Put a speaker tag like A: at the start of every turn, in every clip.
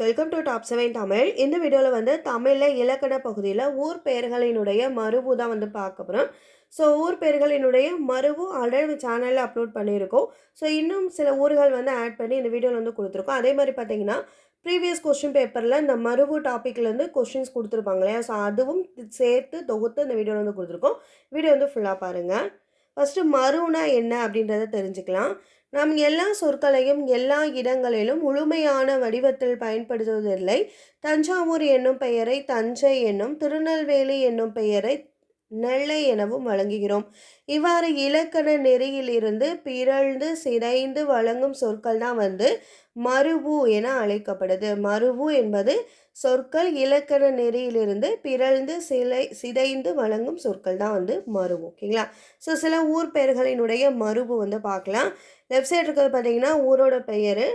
A: Welcome to top seven Tamil இந்த வீடியோவில் வந்து தமிழில் இலக்கண பகுதியில் ஊர் பெயர்களினுடைய மறுபு தான் வந்து பார்க்க போகிறோம் ஸோ ஊர் பெயர்களினுடைய மறுபு ஆல்ரெடி சேனலில் அப்லோட் பண்ணியிருக்கோம். ஸோ இன்னும் சில ஊர்கள் வந்து ஆட் பண்ணி இந்த வீடியோவில் வந்து கொடுத்துருக்கோம். அதே மாதிரி பார்த்தீங்கன்னா ப்ரீவியஸ் கொஸ்டின் பேப்பரில் இந்த மறுவு டாப்பிக்லேருந்து கொஸ்டின்ஸ் கொடுத்துருப்பாங்க இல்லையா? ஸோ அதுவும் சேர்த்து தொகுத்து இந்த வீடியோவில் வந்து கொடுத்துருக்கோம். வீடியோ வந்து ஃபுல்லாக பாருங்கள் ஃபஸ்ட்டு மறுனா என்ன அப்படின்றத தெரிஞ்சுக்கலாம். நாம் எல்லா சொற்களையும் எல்லா இடங்களிலும் முழுமையான வடிவத்தில் பயன்படுத்துவதில்லை. தஞ்சாவூர் என்னும் பெயரை தஞ்சை என்னும் திருநெல்வேலி என்னும் பெயரை நெல்லை எனவும் வழங்குகிறோம். இவ்வாறு இலக்கண நெறியிலிருந்து பிறழ்ந்து சிதைந்து வழங்கும் சொற்கள் தான் வந்து மறுபு என அழைக்கப்படுது. மறுபு என்பது சொற்கள் இலக்கண நெறியிலிருந்து பிறழ்ந்து சிலை சிதைந்து வழங்கும் சொற்கள் தான் வந்து மறுபு ஓகேங்களா? ஸோ சில ஊர் பெயர்களினுடைய மறுபு வந்து பார்க்கலாம். லெஃப்ட் சைடு இருக்கிறது பார்த்தீங்கன்னா ஊரோட பெயர்.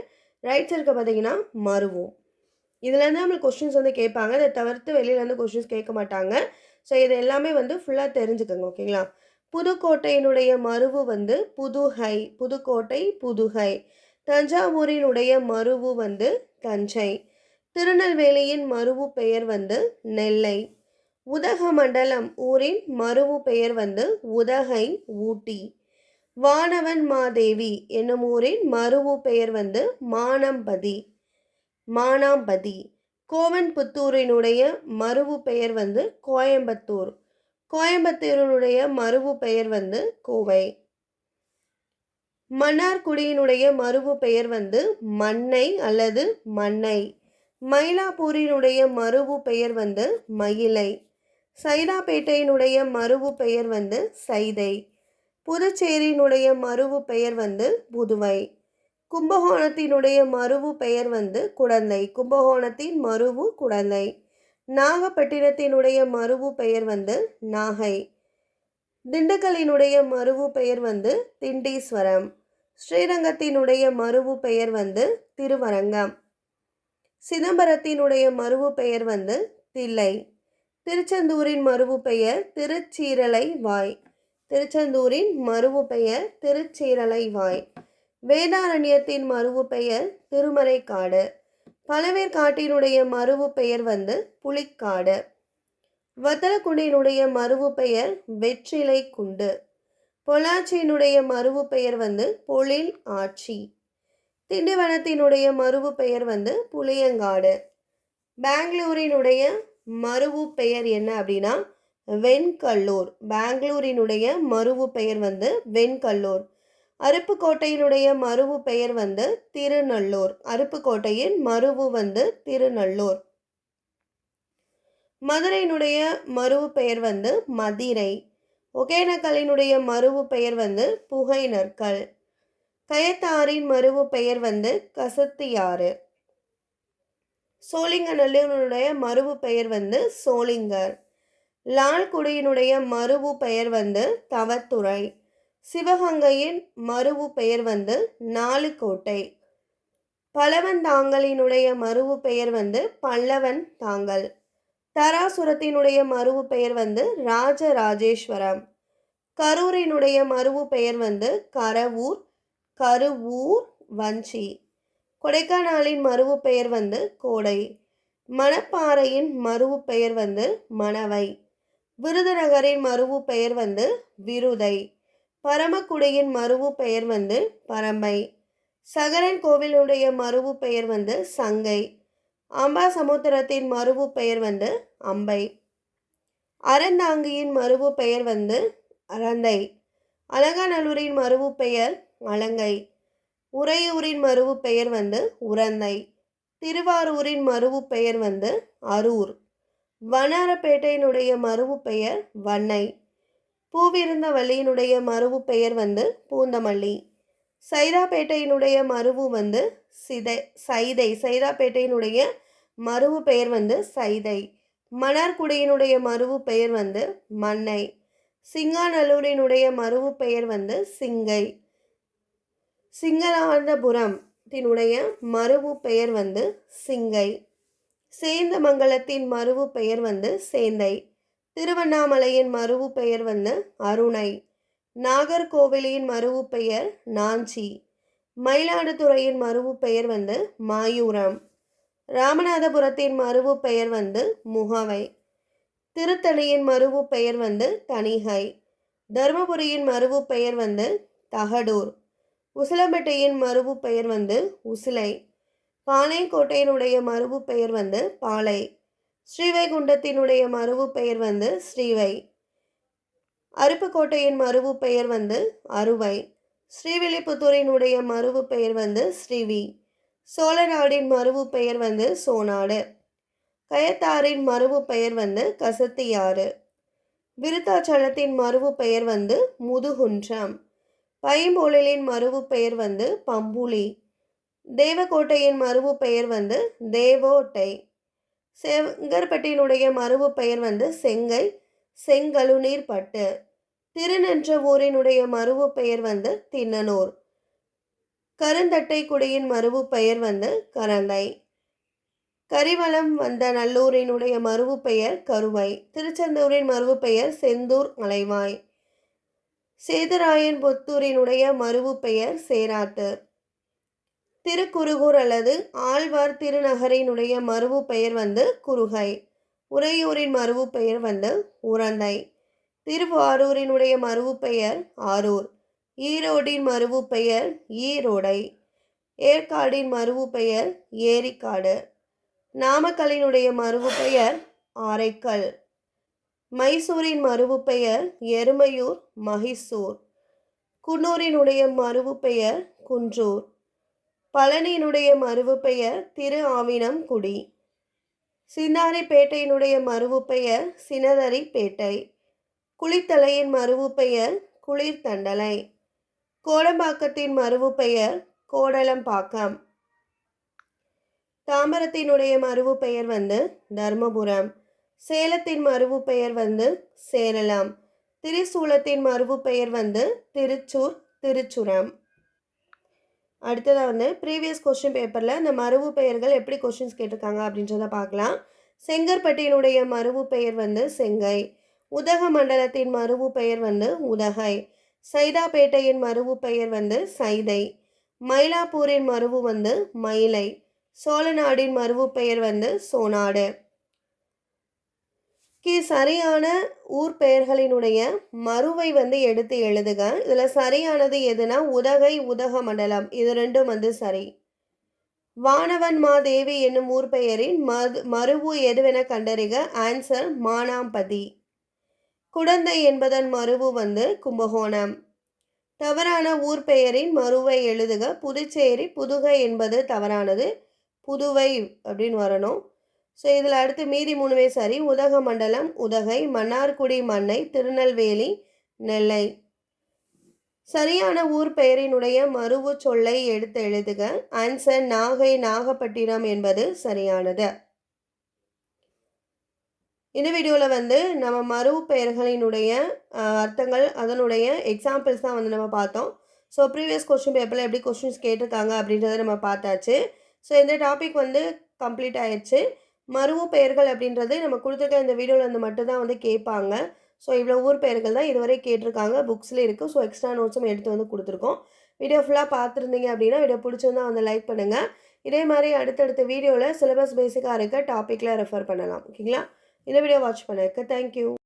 A: ரைட் சைடு இருக்க பார்த்தீங்கன்னா மருவம் இதுலேருந்து நம்மளுக்கு கொஸ்டின்ஸ் வந்து கேட்பாங்க. இதை தவிர்த்து வெளியிலேருந்து கொஸ்டின்ஸ் கேட்க மாட்டாங்க. ஸோ இது எல்லாமே வந்து ஃபுல்லாக தெரிஞ்சுக்கோங்க ஓகேங்களா புதுக்கோட்டையினுடைய மருவு வந்து புதுகை புதுக்கோட்டை புதுகை தஞ்சாவூரினுடைய மருவு வந்து தஞ்சை. திருநெல்வேலியின் மருவு பெயர் வந்து நெல்லை. உதகமண்டலம் ஊரின் மருவு பெயர் வந்து உதகை ஊட்டி. வானவன் மாதேவி என்னும் ஊரின் மருவு பெயர் வந்து மானம்பதி மானாம்பதி. கோவன்புத்தூரினுடைய மருவு பெயர் வந்து கோயம்புத்தூர். கோயம்புத்தூரினுடைய மருவு பெயர் வந்து கோவை. மன்னார்குடியினுடைய மருவு பெயர் வந்து மண்ணை அல்லது மண்ணை. மயிலாப்பூரினுடைய மருவு பெயர் வந்து மயிலை. சைதாப்பேட்டையினுடைய மருவு பெயர் வந்து சைதை. புதுச்சேரியினுடைய மருவு பெயர் வந்து புதுவை. கும்பகோணத்தினுடைய மருவு பெயர் வந்து குடந்தை. கும்பகோணத்தின் மருவு குடந்தை. நாகப்பட்டினத்தினுடைய மருவு பெயர் வந்து நாகை. திண்டுக்கலினுடைய மருவு பெயர் வந்து திண்டீஸ்வரம். ஸ்ரீரங்கத்தினுடைய மருவு பெயர் வந்து திருவரங்கம். சிதம்பரத்தினுடைய மருவு பெயர் வந்து தில்லை. திருச்செந்தூரின் மருவு பெயர் திருச்சீரலை வாய் திருச்செந்தூரின் மருவு பெயர் திருச்சீரலை வாய் வேதாரண்யத்தின் மறுவு பெயர் திருமறைக்காடு. பழவேற்காட்டினுடைய மறுவு பெயர் வந்து புலிக்காடு. வத்தலக்குண்டினுடைய மறுவு பெயர் வெற்றிலை குண்டு பொள்ளாச்சியினுடைய மறுவு பெயர் வந்து பொழில் ஆட்சி. திண்டிவனத்தினுடைய மறுவு பெயர் வந்து புளியங்காடு. பெங்களூரினுடைய மறுவு பெயர் என்ன அப்படின்னா வெண்கல்லூர். பெங்களூரினுடைய மறுவு பெயர் வந்து வெண்கல்லூர். அருப்புக்கோட்டையினுடைய மருவு பெயர் வந்து திருநள்ளூர் அருப்புக்கோட்டையின் மருவு வந்து திருநள்ளூர் மதுரையினுடைய மருவு பெயர் வந்து மதிரை. ஒகேனக்கலினுடைய மருவு பெயர் வந்து புகை நற்கள் கயத்தாரின் மருவு பெயர் வந்து கசத்தியாறு. சோழிங்கநல்லூரினுடைய மருவு பெயர் வந்து சோளிங்கர் லால்குடியினுடைய மருவு பெயர் வந்து தவத்துறை. சிவகங்கையின் மருவு பெயர் வந்து நாலுக்கோட்டை. பலவந்தாங்கலினுடைய மருவு பெயர் வந்து பல்லவன் தாங்கள் தராசுரத்தினுடைய மருவு பெயர் வந்து ராஜராஜேஸ்வரம். கரூரினுடைய மருவு பெயர் வந்து கரவூர் கருவூர் வஞ்சி. கொடைக்கானலின் மருவு பெயர் வந்து கோடை. மணப்பாறையின் மருவு பெயர் வந்து மணவை. விருதுநகரின் மருவு பெயர் வந்து விருதை. பரமக்குடியின் மருவு பெயர் வந்து பரம்பை. சகரன் கோவிலுடைய மருவு பெயர் வந்து சங்கை. அம்பா சமுத்திரத்தின் மருவு பெயர் வந்து அம்பை. அறந்தாங்கியின் மருவு பெயர் வந்து அறந்தை. அழகநல்லூரின் மருவு பெயர் அலங்கை. உறையூரின் மருவு பெயர் வந்து உரந்தை. திருவாரூரின் மருவு பெயர் வந்து அரூர். வண்ணாரப்பேட்டையினுடைய மருவு பெயர் வண்ணை. பூவிருந்த வள்ளியினுடைய மருவு பெயர் வந்து பூந்தமல்லி. சைதாப்பேட்டையினுடைய மருவு வந்து சிதை சைதை. சைதாப்பேட்டையினுடைய மருவு பெயர் வந்து சைதை. மணார்குடியினுடைய மருவு பெயர் வந்து மன்னை. சிங்காநல்லூரினுடைய மருவு பெயர் வந்து சிங்கை. சிங்களாந்தபுரம் தினுடைய மருவு பெயர் வந்து சிங்கை. சேந்தமங்கலத்தின் மருவு பெயர் வந்து சேந்தை. திருவண்ணாமலையின் மறுவு பெயர் வந்து அருணை. நாகர்கோவிலின் மறுவு பெயர் நாஞ்சி. மயிலாடுதுறையின் மறுவு பெயர் வந்து மாயூரம். ராமநாதபுரத்தின் மறுவு பெயர் வந்து முகவை. திருத்தணியின் மறுவு பெயர் வந்து தணிகை. தருமபுரியின் மறுவு பெயர் வந்து தகடூர். உசிலம்பேட்டையின் மறுவு பெயர் வந்து உசிலை. பாளையங்கோட்டையினுடைய மறுவு பெயர் வந்து பாலை. ஸ்ரீவைகுண்டத்தினுடைய மறுவு பெயர் வந்து ஸ்ரீவை. அருப்புக்கோட்டையின் மறுவு பெயர் வந்து அறுவை ஸ்ரீவில்லிபுத்தூரினுடைய மறுவு பெயர் வந்து ஸ்ரீவி. சோழநாடின் மறுவு பெயர் வந்து சோனாடு. கயத்தாரின் மறுவு பெயர் வந்து கசத்தியாறு. விருத்தாச்சலத்தின் மறுவு பெயர் வந்து முதுகுன்றம். பைம்பொழிலின் மறுவு பெயர் வந்து பம்புலி. தேவக்கோட்டையின் மறுவு பெயர் வந்து தேவோட்டை. செங்கற்பட்டினுடைய மரபு பெயர் வந்து செங்கை செங்கழுநீர் பட்டு திருநென்ற ஊரினுடைய மரபு பெயர் வந்து தின்னனூர் கருந்தட்டை குடியின் மரபு பெயர் வந்து கரந்தை. கரிவலம் வந்த நல்லூரினுடைய மரபு பெயர் கருவை. திருச்செந்தூரின் மரபு பெயர் செந்தூர் மலைவாய். சேதுராயன் புத்தூரினுடைய மரபு பெயர் சேராத்து. திருக்குறுகூர் அல்லது ஆழ்வார் திருநகரினுடைய மறுவு பெயர் வந்து குறுகை. உறையூரின் மறுவு பெயர் வந்து உரந்தை. திருவாரூரினுடைய மறுவு பெயர் ஆரூர். ஈரோடின் மறுவு பெயர் ஈரோடை. ஏற்காடின் மறுவு பெயர் ஏரிக்காடு. நாமக்கலினுடைய மறுவு பெயர் ஆரைக்கல். மைசூரின் மறுவு பெயர் எருமையூர் மகிசூர். குன்னூரினுடைய மறுவு பெயர் குன்றூர். பழனியினுடைய மறுவு பெயர் திரு ஆவினம் குடி சிந்தாரிப்பேட்டையினுடைய மறுவு பெயர் சினதரி பேட்டை. குளித்தலையின் மறுவு பெயர் குளிர்தண்டலை கோடம்பாக்கத்தின் மறுவு பெயர் கோடலம்பாக்கம். தாம்பரத்தினுடைய மறுவு பெயர் வந்து தர்மபுரம். சேலத்தின் மறுவு பெயர் வந்து சேரலாம் திரிசூலத்தின் மறுவு பெயர் வந்து திருச்சூர் திருச்சுரம். அடுத்ததாக வந்து ப்ரீவியஸ் கொஸ்டின் பேப்பரில் இந்த மறுவு பெயர்கள் எப்படி கொஸ்டின்ஸ் கேட்டிருக்காங்க அப்படின்றத பார்க்கலாம். செங்கற்பட்டியினுடைய மறுவு பெயர் வந்து செங்கை. உதகமண்டலத்தின் மறுவு பெயர் வந்து உதகை. சைதாப்பேட்டையின் மறுவு பெயர் வந்து சைதை. மயிலாப்பூரின் மறுவு வந்து மயிலை. சோழநாடின் மறுவு பெயர் வந்து சோனாடு. கி சரியான ஊர் பெயர்களினுடைய மறுவை வந்து எடுத்து எழுதுக. இதில் சரியானது எதுனா உதகை உதக மண்டலம். இது ரெண்டும் வந்து சரி. வானவன் மாதேவி என்னும் ஊர் பெயரின் மது மறுவு எதுவென கண்டறிக. ஆன்சர் மானாம்பதி. குடந்தை என்பதன் மறுவு வந்து கும்பகோணம். தவறான ஊர் பெயரின் மறுவை எழுதுக. புதுச்சேரி புதுகை என்பது தவறானது. புதுவை அப்படின்னு வரணும். ஸோ இதில் அடுத்து மீதி மூணுமே சரி. உதகமண்டலம் உதகை மன்னார்குடி மண்ணை திருநெல்வேலி நெல்லை. சரியான ஊர் பெயரினுடைய மறுவு சொல்லை எடுத்து எழுதுக. ஆன்சர் நாகை நாகப்பட்டினம் என்பது சரியானது. இந்த வீடியோவில் வந்து நம்ம மறுவு பெயர்களினுடைய அர்த்தங்கள் அதனுடைய எக்ஸாம்பிள்ஸ் தான் வந்து நம்ம பார்த்தோம். ஸோ ப்ரீவியஸ் கொஸ்டின் பேப்பரில் எப்படி கொஸ்டின்ஸ் கேட்டிருக்காங்க அப்படின்றத நம்ம பார்த்தாச்சு. ஸோ இந்த டாபிக் வந்து கம்ப்ளீட் ஆயிடுச்சு. மருவு பெயர்கள் அப்படின்றது நம்ம கொடுத்துருக்க இந்த வீடியோவில் வந்து மட்டும்தான் வந்து கேட்பாங்க. ஸோ இவ்வளோ ஊர் பெயர்கள் தான் இதுவரை கேட்டிருக்காங்க. புக்ஸில் இருக்குது ஸோ எக்ஸ்ட்ரா நோட்ஸும் எடுத்து வந்து கொடுத்துருக்கோம். வீடியோ ஃபுல்லாக பார்த்துருந்தீங்க அப்படின்னா வீடியோ பிடிச்சிருந்தா வந்து லைக் பண்ணுங்கள் இதே மாதிரி அடுத்தடுத்த வீடியோவில் சிலபஸ் பேசிக்காக இருக்க டாப்பிக்கில் ரெஃபர் பண்ணலாம். ஓகேங்களா இந்த வீடியோ வாட்ச் பண்ணதுக்கு தேங்க்யூ